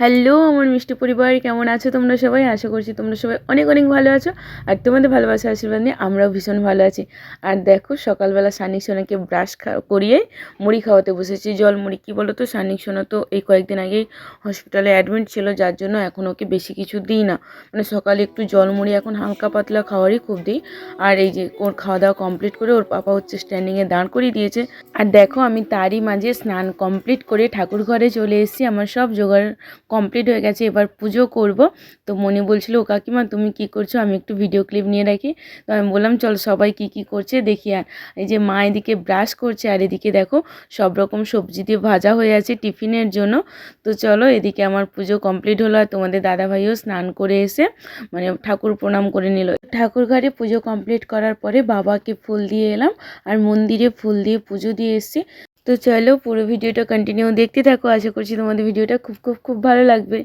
Hello, আমার মিষ্টি পরিবার, কেমন আছো তোমরা সবাই? আশা করছি তোমরা সবাই অনেক অনেক ভালো আছো আর তোমাদের ভালোবাসা আশীর্বাদ নিয়ে আমরাও ভীষণ ভালো আছি। আর দেখো, সকালবেলা সানিক সোনাকে ব্রাশ করিয়ে মুড়ি খাওয়াতে বসেছি। জল মুড়ি, কী বলো তো সানিক সোনা তো এই কয়েকদিন আগেই হসপিটালে অ্যাডমিট ছিল, যার জন্য এখন ওকে বেশি কিছু দিই না। মানে সকালে একটু জল মুড়ি, এখন হালকা পাতলা খাওয়ারই খুব দিই। আর এই যে ওর খাওয়া দাওয়া কমপ্লিট করে ওর পাপা হচ্ছে স্ট্যান্ডিংয়ে দাঁড় করিয়ে দিয়েছে। আর দেখো, আমি তারই মাঝে স্নান কমপ্লিট করে ঠাকুর ঘরে চলে এসেছি। আমার সব জোগাড় কমপ্লিট হয়ে গেছে, এবার পুজো করব। তো মনে বলছিল, ও কাকিমা, তুমি কি করছ? আমি একটু ভিডিও ক্লিপ নিয়ে রাখি। তো আমি বললাম, চল সবাই কি কি করছে দেখি আর। এই যে মা এদিকে ব্রাশ করছে আর এদিকে দেখো, সব রকম সবজি দিয়ে ভাজা হয়ে আছে টিফিনের জন্য। তো চলো এদিকে আমার পুজো কমপ্লিট হলো আর তোমাদের দাদাভাইও স্নান করে এসে মানে ঠাকুর প্রণাম করে নিল। ঠাকুর ঘরে পুজো কমপ্লিট করার পরে বাবাকে ফুল দিয়ে এলাম আর মন্দিরে ফুল দিয়ে পুজো দিয়ে এসেছি। তো চলো পুরো ভিডিওটা কন্টিনিউ দেখতে থাকো। আশা করছি তোমাদের ভিডিওটা খুব খুব খুব ভালো লাগবে।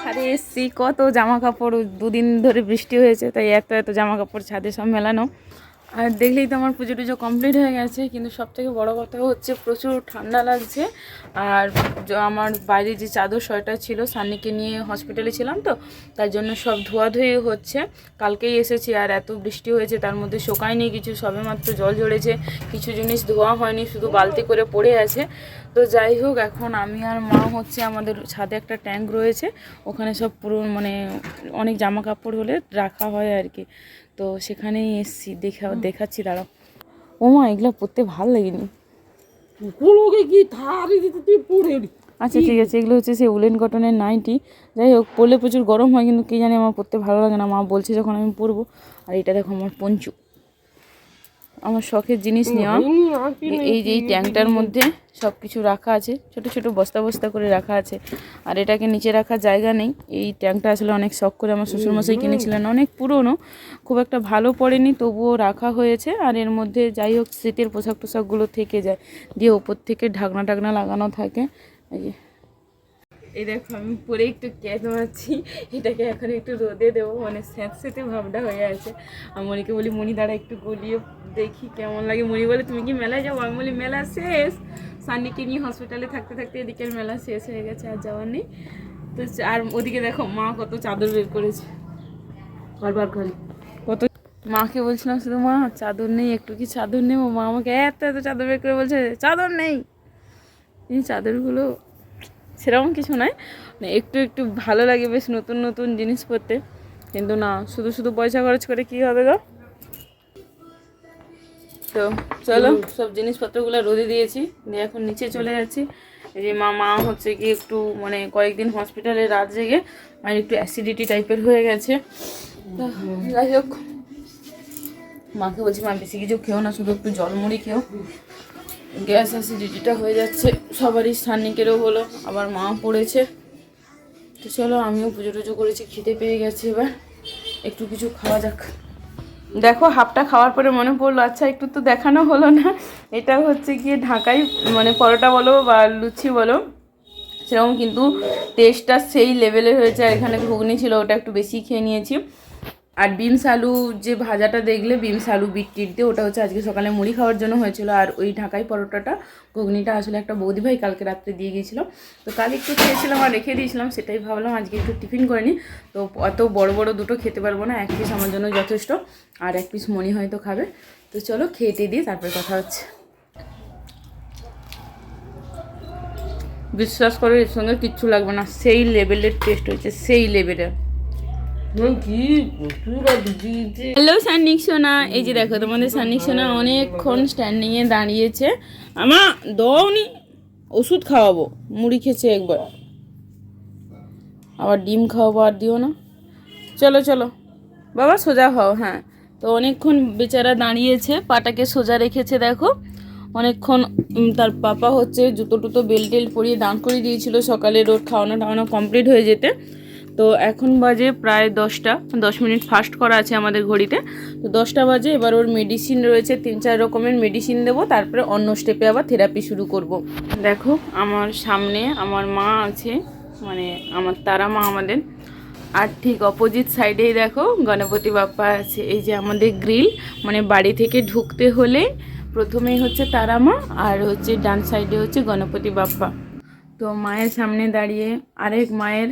ছাদে এসছি কত জামা কাপড় দুদিন ধরে বৃষ্টি হয়েছে তাই এত এত জামা কাপড় ছাদে সব মেলানো। আর দেখলেই তো আমার পুজো টুজো কমপ্লিট হয়ে গেছে, কিন্তু সব থেকে বড়ো কথা হচ্ছে প্রচুর ঠান্ডা লাগছে। আর আমার বাইরে যে চাদর সোয়েটার ছিল সান্নিকে নিয়ে হসপিটালে ছিলাম তো, তার জন্য সব ধোয়াধুয়ি হচ্ছে। কালকেই এসেছি আর এত বৃষ্টি হয়েছে, তার মধ্যে শোকায়নি কিছু, সবেমাত্র জল ঝরেছে, কিছু জিনিস ধোয়া হয়নি, শুধু বালতি করে পড়ে আছে। তো যাই হোক এখন আমি আর মা হচ্ছে আমাদের ছাদে একটা ট্যাঙ্ক রয়েছে। ওখানে সব পুরো মানে অনেক জামা কাপড় হলে রাখা হয় আর কি। তো সেখানেই এসছি দেখা দেখাচ্ছি দাঁড়াও। ও মা এগুলো পরতে ভালো লাগেনি। আচ্ছা ঠিক আছে এগুলো হচ্ছে সেই উলেন কটনের নাইটি। যাই হোক পরলে প্রচুর গরম হয় কিন্তু কে জানি আমার পরতে ভালো লাগে না। মা বলছে যখন আমি পরবো। আর এটা দেখো আমার পঞ্চু। আমার শখের জিনিস নেওয়া। এই যে এই ট্যাঙ্কটার মধ্যে সব কিছু রাখা আছে। ছোট ছোট বস্তা বস্তা করে রাখা আছে। আর এটাকে নিচে রাখার জায়গা নেই। এই ট্যাঙ্কটা আসলে অনেক শখ করে আমার শ্বশুরমশাই কিনেছিলেন। অনেক পুরনো খুব একটা ভালো পড়েনি তবুও রাখা হয়েছে। আর এর মধ্যে যাই হোক শীতের পোশাক টোশাকগুলো থেকে যায়। দিয়ে ওপর থেকে ঢাকনা টাকনা লাগানো থাকে। এই যে এই দেখো, আমি পরে একটু ক্যাচ মারছি এটাকে এখন একটু রোদে দেবো মানে স্যাঁতস্যাঁতে ভাবটা হয়ে আছে। আমি মনিকে বলি, মনি, দাঁড়া, একটু গলিয়ে দেখি কেমন লাগে। মনি বলে, তুমি কি মেলায় যাব আমি বলি, মেলা শেষ। সান্নিকে নিয়ে হসপিটালে থাকতে থাকতে এদিকে মেলা শেষ হয়ে গেছে, আর যাওয়ার নেই। তো আর ওদিকে দেখো, মা কত চাদর বের করেছে। বারবার খালি কত মাকে বলছিলাম, শুধু মা, চাদর নেই, একটু কি চাদর নেব? মা আমাকে এত এত চাদর বের করে বলছে, চাদর নেই। এই চাদরগুলো সেরকম কিছু নয় মানে একটু একটু ভালো লাগে বেশ নতুন নতুন জিনিস পরতে কিন্তু না শুধু শুধু পয়সা খরচ করে কি হবে গো? তো চলো সব জিনিসপত্রগুলো রোদে দিয়েছি দিয়ে এখন নিচে চলে যাচ্ছি। এই যে মা মা হচ্ছে কি একটু মানে কয়েকদিন হসপিটালে রাত জেগে আর একটু অ্যাসিডিটি টাইপের হয়ে গেছে। যাই হোক মাকে বলছি মা বেশি কিছু খেও না শুধু একটু জলমুড়ি খেও। গ্যাস অ্যাসিডিটিটা হয়ে যাচ্ছে। সবারই স্থানিকেরও হলো আবার মা পড়েছে। তো চলো, আমিও পুজো টুজো করেছি খেতে পেয়ে গেছে এবার। একটু কিছু খাওয়া যাক। দেখো, হাফটা খাওয়ার পরে মনে পড়ল আচ্ছা একটু তো দেখানো হলো না। এটা হচ্ছে গিয়ে ঢাকাই মানে পরোটা বলো বা লুচি বলো, সেরকম কিন্তু টেস্টটা সেই লেভেলের হয়েছে। আর এখানে ঘুগনি ছিল, ওটা একটু বেশি খেয়ে নিয়েছি। আর বিমস আলু যে ভাজাটা দেখলে বিমস আলু বিট টিট দিয়ে, ওটা হচ্ছে আজকে সকালে মুড়ি খাওয়ার জন্য হয়েছিল। আর ওই ঢাকাই পরোটাটা ঘুগনিটা আসলে একটা বৌদি ভাই কালকে রাত্রে দিয়ে গিয়েছিল। তো কাল একটু খেয়েছিলাম আর রেখে দিয়েছিলাম, সেটাই ভাবলাম আজকে একটু টিফিন করে নিই। তো অত বড় বড় দুটো খেতে পারব না, এক পিস আমার জন্য যথেষ্ট, আর এক পিস মনি হয়তো খাবে। তো চলো খেয়ে দিয়ে তারপরে কথা হচ্ছে। বিশ্বাস করে, এর সঙ্গে কিচ্ছু লাগবে না, সেই লেভেলের টেস্ট হয়েছে, সেই লেভেলের ওই কি প্রচুর আর ভিজি গেছে হ্যালো সান্নিক সোনা এই যে দেখো, তোমাদের সান্নিক সোনা অনেকক্ষণ স্ট্যান্ডিংয়ে দাঁড়িয়েছে। আমা দওনি ওষুধ খাওয়াবো, মুড়ি খেয়েছে একবার। আবার ডিম খাওয়াবো আর দিও না। চলো চলো। বাবা, সোজা হও হ্যাঁ। তো অনেকক্ষণ বেচারা দাঁড়িয়েছে, পাটাকে সোজা রেখেছে, দেখো। অনেকক্ষণ তার পাপা হচ্ছে জুতো টুতো বেল টেল পরিয়ে দাঁড় করিয়ে দিয়েছিল সকালে রোদ খাওয়ানো টাওয়ানো কমপ্লিট হয়ে যেতে। তো এখন বাজে প্রায় দশটা, দশ মিনিট ফাস্ট করা আছে আমাদের ঘড়িতে। তো দশটা বাজে, এবার ওর মেডিসিন রয়েছে, তিন চার রকমের মেডিসিন দেবো, তারপরে অন্য স্টেপে আবার থেরাপি শুরু করব। দেখো, আমার সামনে আমার মা আছে মানে আমার তারা মা আমাদের। আর ঠিক অপোজিট সাইডেই দেখো, গণপতি বাপ্পা আছে। এই যে আমাদের গ্রিল মানে বাড়ি থেকে ঢুকতে হলে প্রথমেই হচ্ছে তারা মা, আর হচ্ছে ডান সাইডে হচ্ছে গণপতি বাপ্পা। তো মায়ের সামনে দাঁড়িয়ে আরেক মায়ের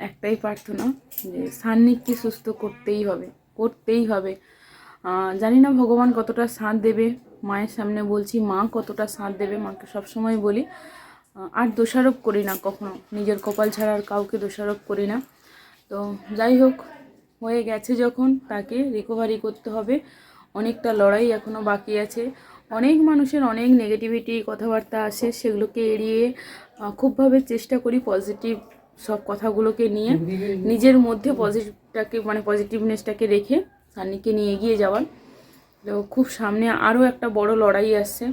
একটাই প্রার্থনা যে সান্নিককে সুস্থ করতেই হবে করতেই হবে। জানি না ভগবান কতটা সাথ দেবে। মায়ের সামনে বলছি মা কতটা সাথ দেবে, মাকে সবসময় বলি আর দোষারোপ করি না কখনো। নিজের কপাল ছাড়া আর কাউকে দোষারোপ করি না। তো যাই হোক, হয়ে গেছে যখন তাকে রিকভারি করতে হবে। অনেকটা লড়াই এখনও বাকি আছে। অনেক মানুষের অনেক নেগেটিভিটি কথাবার্তা আসে, সেগুলোকে এড়িয়ে খুবভাবে চেষ্টা করি পজিটিভ সব কথাগুলোকে নিয়ে নিজের মধ্যে পজিটিভটাকে মানে পজিটিভনেসটাকে রেখে সান্নিকে নিয়ে এগিয়ে যাওয়ার। তো খুব সামনে আরও একটা বড় লড়াই আসছে।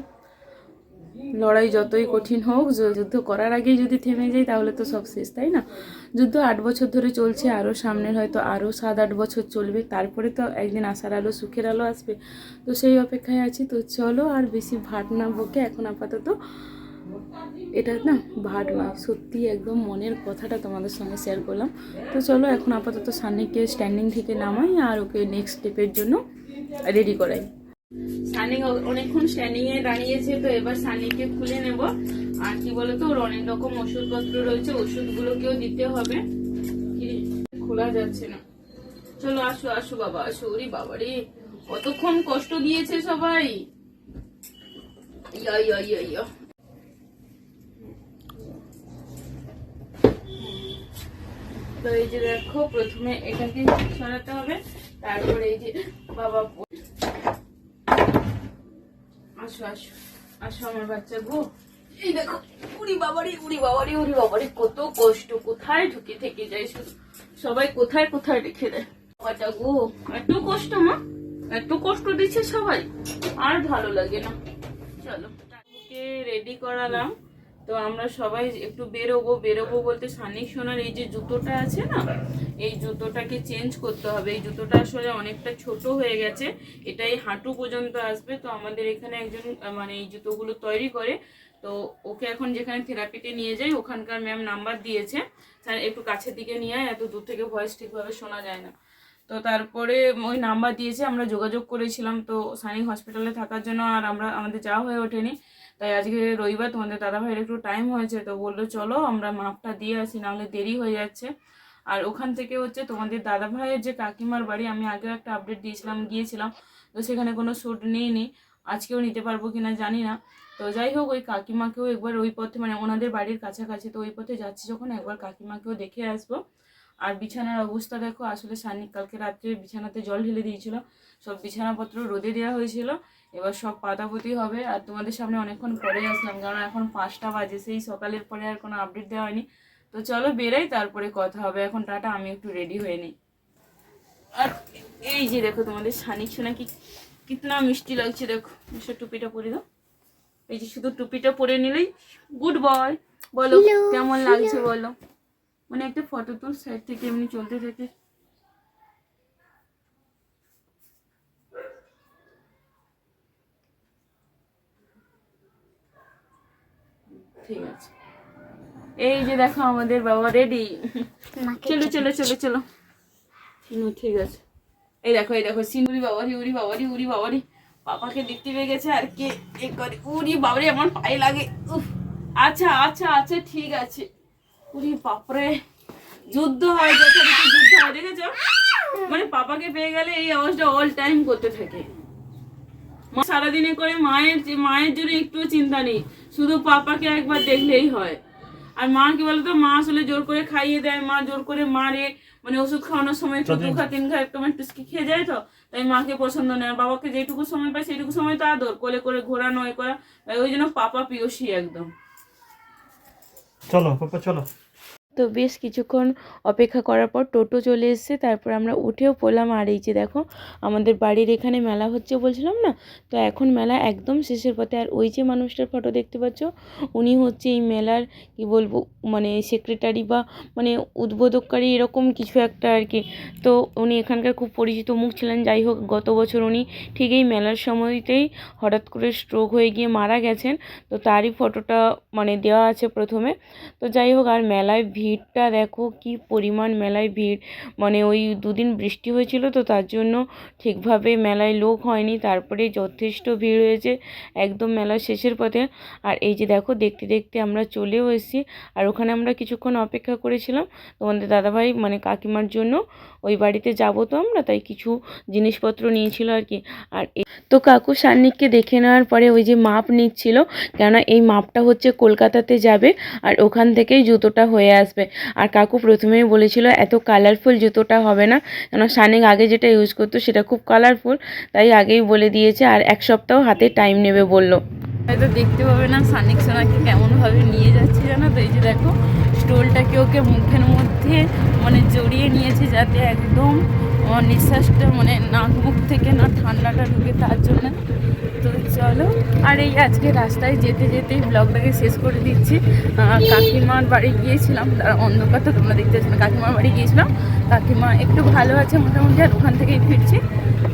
লড়াই যতই কঠিন হোক যুদ্ধ করার আগেই যদি থেমে যাই তাহলে তো সব শেষ তাই না? যুদ্ধ আট বছর ধরে চলছে আরও সামনের হয়তো আরও সাত আট বছর চলবে। তারপরে তো একদিন আশার আলো সুখের আলো আসবে। তো সেই অপেক্ষায় আছি। তো চলো আর বেশি ভাট না বকে এখন আপাতত এটা না ভাট নয় সত্যি একদম মনের কথাটা তোমাদের সঙ্গে শেয়ার করলাম। তো চলো এখন আপাতত সান্নিকে স্ট্যান্ডিং থেকে নামাই আর ওকে নেক্সট স্টেপের জন্য রেডি করাই। সানি অনেকক্ষণ স্ট্যান্ডিং এ দাঁড়িয়েছে তো এবার সানিকে খুলে নেব। আর কি বলতো, ওর অনেক রকম ওষুধপত্র রয়েছে, ওষুধগুলোকেও দিতে হবে। খোলা যাচ্ছে না। চলো আসো আসো বাবা, আসো। ওরে বাবা রে, কতক্ষণ কষ্ট দিয়েছে সবাই। ইয়া ইয়া ইয়া ইয়া তো এই যে দেখো, প্রথমে এটাকে সরাতে হবে, তারপরে এই যে বাবা আসো আসো আসো আমার বাচ্চা গো। এই দেখো, উড়ি বাবারি উড়ি বাবারি উড়ি বাবারি, কত কষ্ট, কোথায় ঢুকে থেকে যায় সবাই কোথায় কোথায় রেখে দেয়? বাচ্চা গো, এত কষ্ট মা, এত কষ্ট দিচ্ছে সবাই, আর ভালো লাগে না। চলো রেডি করালাম। তো আমরা সবাই একটু বেরোবো বেরোবো বলতে সানিক সোনার এই যে জুতোটা আছে না, এই জুতোটাকে চেঞ্জ করতে হবে। এই জুতোটা আসলে অনেকটা ছোট হয়ে গেছে এটা এই হাঁটু পর্যন্ত আসবে। তো আমাদের এখানে একজন মানে এই জুতোগুলো তৈরি করে, তো ওকে এখন যেখানে থেরাপিতে নিয়ে যাই ওখানকার ম্যাম নাম্বার দিয়েছে। স্যার, একটু কাছের দিকে নিয়ে আয়, এত দূর থেকে ভয়েস ঠিকভাবে শোনা যায় না। তো তারপরে ওই নাম্বার দিয়েছে, আমরা যোগাযোগ করেছিলাম তো সানিক হসপিটালে থাকার জন্য আর আমরা, আমাদের যাওয়া হয়ে ওঠেনি। তাই আজকে রবিবার তোমাদের দাদা ভাইয়ের একটু টাইম হয়েছে তো বলল, চলো আমরা মাপটা দিয়ে আসি, নাহলে দেরি হয়ে যাচ্ছে। আর ওখান থেকে হচ্ছে তোমাদের দাদা ভাইয়ের যে কাকিমার বাড়ি, আমি আগেও একটা আপডেট দিয়েছিলাম, গিয়েছিলাম। তো সেখানে কোনো শ্যুট নিইনি, আজকেও নিতে পারব কি না জানি না। তো যাই হোক, ওই কাকিমাকেও একবার ওই পথে মানে ওনাদের বাড়ির কাছাকাছি তো ওই পথে যাচ্ছি যখন, একবার কাকিমাকেও দেখে আসব। আর বিছানার অবস্থা দেখো আসলে সানিক কালকে রাত্রে বিছানাতে জল ঢেলে দিয়েছিল। সব বিছানাপত্র রোদে দেওয়া হয়েছিল। এবার সব পাতাপতি হবে। আর তোমাদের সামনে অনেকক্ষণ পরে আসলাম কারণ এখন পাঁচটা বাজে সেই সকালের পরে আর কোনো আপডেট দেওয়া হয়নি। তো চলো বেরাই তারপরে কথা হবে। এখন টাটা আমি একটু রেডি হয়ে নিই। আর এই যে দেখো তোমাদের সানিক সোনা কি কিতনা মিষ্টি লাগছে দেখো। এসে টুপিটা পরে দাও। এই যে শুধু টুপিটা পরে নিলেই গুড বয় বলো কেমন লাগছে বলো? মানে একটা ফটো তোর সাইড থেকে এমনি চলতে থাকে। ঠিক আছে। এই যে দেখো আমাদের বাবা রেডি চলো চলো চলো চলো। ঠিক আছে। এই দেখো এই দেখো সিনুরি বাবারি উরি বাবারি উরি বাবারি। পাপাকে দেখতে পেয়ে গেছে আর কে করে। উরি বাবারি আমার পায়ে লাগে। উফ। আচ্ছা আচ্ছা আচ্ছা ঠিক আছে। উরি বাপরে যুদ্ধ হয় যথারীতি যুদ্ধ হয় দেখেছ? মানে পাপাকে পেয়ে গেলে এই আওয়াজটা অল টাইম করতে থাকে। মা সারাদিনে করে মায়ের মায়ের জন্য একটুও চিন্তা নেই শুধু পাপাকে একবার দেখলেই হয়। আর মা কি বলতো মা আসলে জোর করে খাইয়ে দেয় মা জোর করে মারে মানে ওষুধ খাওয়ানোর সময় একটু দু খা তিন খা একটু টুসকি খেয়ে যায় তো তাই মাকে পছন্দ নেই। আর বাবাকে যেটুকু সময় পায় সেইটুকু সময় তো আদর কোলে করে ঘোরানো এ করা তাই ওই জন্য পাপা পিয়সী একদম। চলো পাপা চলো। তো বেশ কিছুক্ষণ অপেক্ষা করার পর টোটো চলে এসেছে। তারপর আমরা উঠেও পড়লাম। আর এই যে দেখো, আমাদের বাড়ির এখানে মেলা হচ্ছে বলছিলাম না? তো এখন মেলা একদম শেষের পথে। আর ওই যে মানুষটার ফটো দেখতে পাচ্ছ, উনি হচ্ছে এই মেলার, কি বলব মানে সেক্রেটারি বা মানে উদ্বোধককারী এরকম কিছু একটা আর কি। তো উনি এখানকার খুব পরিচিত মুখ ছিলেন। যাই হোক, গত বছর উনি ঠিক এই মেলার সময়তেই হঠাৎ করে স্ট্রোক হয়ে গিয়ে মারা গেছেন। তো তারই ফটোটা মানে দেওয়া আছে প্রথমে। তো যাই হোক, আর মেলায় ভিড়টা দেখো কি পরিমাণ মেলায় ভিড়। মানে ওই দুদিন বৃষ্টি হয়েছিল তো তার জন্য ঠিকভাবে মেলায় লোক হয়নি তারপরে যথেষ্ট ভিড় হয়েছে একদম মেলার শেষের পথে। আর এই যে দেখো, দেখতে দেখতে আমরা চলেও এসেছি। আর ওখানে আমরা কিছুক্ষণ অপেক্ষা করেছিলাম। তোমাদের দাদাভাই মানে কাকিমার জন্য ওই বাড়িতে যাব তো আমরা, তাই কিছু জিনিসপত্র নিয়েছিল আর কি। আর তো কাকু সান্নিককে দেখে নেওয়ার পরে ওই যে মাপ নিচ্ছিল, কেননা এই মাপটা হচ্ছে কলকাতাতে যাবে। আর ওখান থেকেই জুতোটা হয়ে আসবে। আর কাকু প্রথমেই বলেছিল, এত কালারফুল জুতোটা হবে না। কেন সানিক আগে যেটা ইউজ করতো সেটা খুব কালারফুল তাই আগেই বলে দিয়েছে আর এক সপ্তাহ হাতে টাইম নেবে বলল। হয়তো দেখতে পাবে না সানিক সোনাকে কেমনভাবে নিয়ে যাচ্ছে জানো তো? এই যে দেখো, স্টোলটাকে ওকে মুখের মধ্যে মানে জড়িয়ে নিয়েছে যাতে একদম নিঃশ্বাসটা মানে নাক মুখ থেকে না ঠান্ডাটা ঢুকে, তার জন্য তো চলো। আর এই আজকে রাস্তায় যেতে যেতেই ব্লগটাকে শেষ করে দিচ্ছি। কাকিমার বাড়ি গিয়েছিলাম। তার অন্ধকার তো তোমরা দেখতে পাচ্ছ কাকিমার বাড়ি গিয়েছিলাম। কাকিমা একটু ভালো আছে মোটামুটি, আর ওখান থেকেই ফিরছি।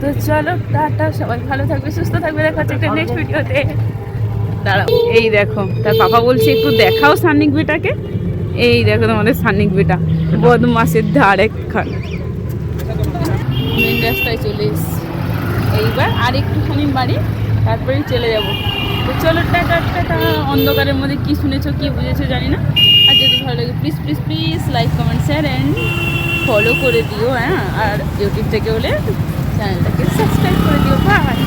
তো চলো, টাটা, সবাই ভালো থাকবে, সুস্থ থাকবে। দেখা হচ্ছে একটা নেক্সট ভিডিওতে দাঁড়াও, এই দেখো, তার পাপা বলছে, একটু দেখাও সান্নিক বেটাকে। এই দেখো তোমাদের সান্নিক বেটা বদমাসের ধার একখান মেন রাস্তায় চলে এসছি। এইবার আর একটুখানি বাড়ি। তারপরেই চলে যাব। তো চলো টাটা টাটা। অন্ধকারের মধ্যে কি শুনেছো, কি বুঝেছ জানি না। আর যদি ভালো লাগে please please please like comment share and follow করে দিও হ্যাঁ। আর ইউটিউব থেকে হলে চ্যানেলটাকে সাবস্ক্রাইব করে দিও। বাই